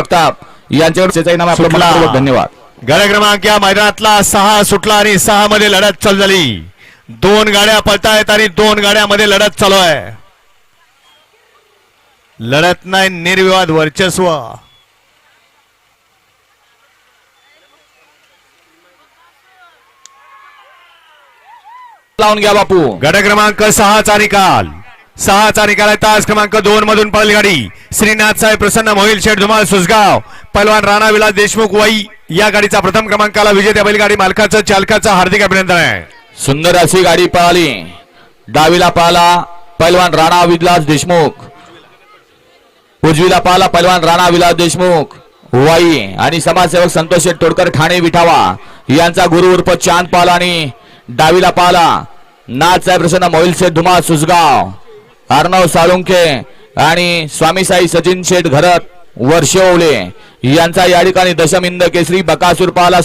जगताप यांच्यावर धन्यवाद. गड क्रमांक या मैदानातला सहा सुटला आणि सहा मध्ये लढत चालू झाली. दोन गाड्या पळतायत आणि दोन गाड्यामध्ये लढत चालू आहे. लढत नाही निर्विवाद वर्चस्व. लावून घ्या बापू. गड क्रमांक सहाचा निकाल. सहाचा निकाल आहे. तास क्रमांक दोन मधून पळली गाडी. श्रीनाथ साहेब प्रसन्न मोहिल शेठ धुमाळ सुसगाव पहलवान राणा विलास देशमुख वाई. या गाडीचा प्रथम क्रमांकाला विजेत्या बैलगाडी मालकाचं चालकाचं हार्दिक अभिनंदन आहे. सुंदर अशी गाडी पळाली. डावीला पाहला पैलवान राणा विलास देशमुख. उजवीला पाहला पैलवान राणा विलास देशमुख. वाई आणि समाजसेवक संतोष शेठ तोडकर ठाणे विठावा. यांचा गुरु उर्फ चांद पाला आणि डावीला पाहला नाथ साहेब प्रसन्न मोहिल शेठ धुमाळ सुसगाव अर्णव साळुंखे आणि स्वामीसाई सचिन शेठ घरत वर्षे ओले. यांचा या ठिकाणी दशमिंद केसरी बकासूर पाहला.